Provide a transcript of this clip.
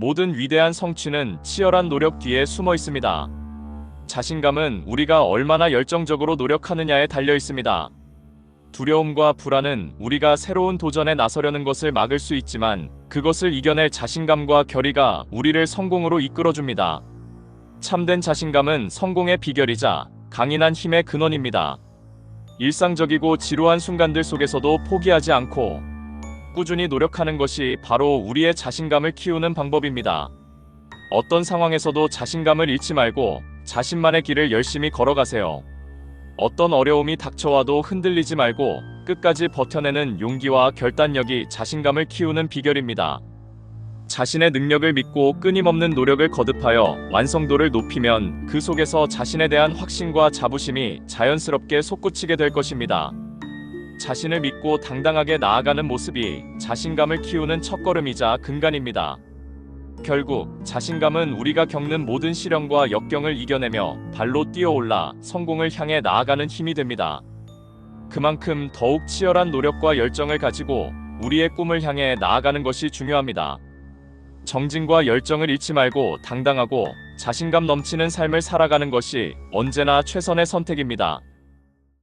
모든 위대한 성취는 치열한 노력 뒤에 숨어 있습니다. 자신감은 우리가 얼마나 열정적으로 노력하느냐에 달려 있습니다. 두려움과 불안은 우리가 새로운 도전에 나서려는 것을 막을 수 있지만 그것을 이겨낼 자신감과 결의가 우리를 성공으로 이끌어줍니다. 참된 자신감은 성공의 비결이자 강인한 힘의 근원입니다. 일상적이고 지루한 순간들 속에서도 포기하지 않고 꾸준히 노력하는 것이 바로 우리의 자신감을 키우는 방법입니다. 어떤 상황에서도 자신감을 잃지 말고 자신만의 길을 열심히 걸어가세요. 어떤 어려움이 닥쳐와도 흔들리지 말고 끝까지 버텨내는 용기와 결단력이 자신감을 키우는 비결입니다. 자신의 능력을 믿고 끊임없는 노력을 거듭하여 완성도를 높이면 그 속에서 자신에 대한 확신과 자부심이 자연스럽게 솟구치게 될 것입니다. 자신을 믿고 당당하게 나아가는 모습이 자신감을 키우는 첫걸음이자 근간입니다. 결국 자신감은 우리가 겪는 모든 시련과 역경을 이겨내며 발로 뛰어올라 성공을 향해 나아가는 힘이 됩니다. 그만큼 더욱 치열한 노력과 열정을 가지고 우리의 꿈을 향해 나아가는 것이 중요합니다. 정진과 열정을 잃지 말고 당당하고 자신감 넘치는 삶을 살아가는 것이 언제나 최선의 선택입니다.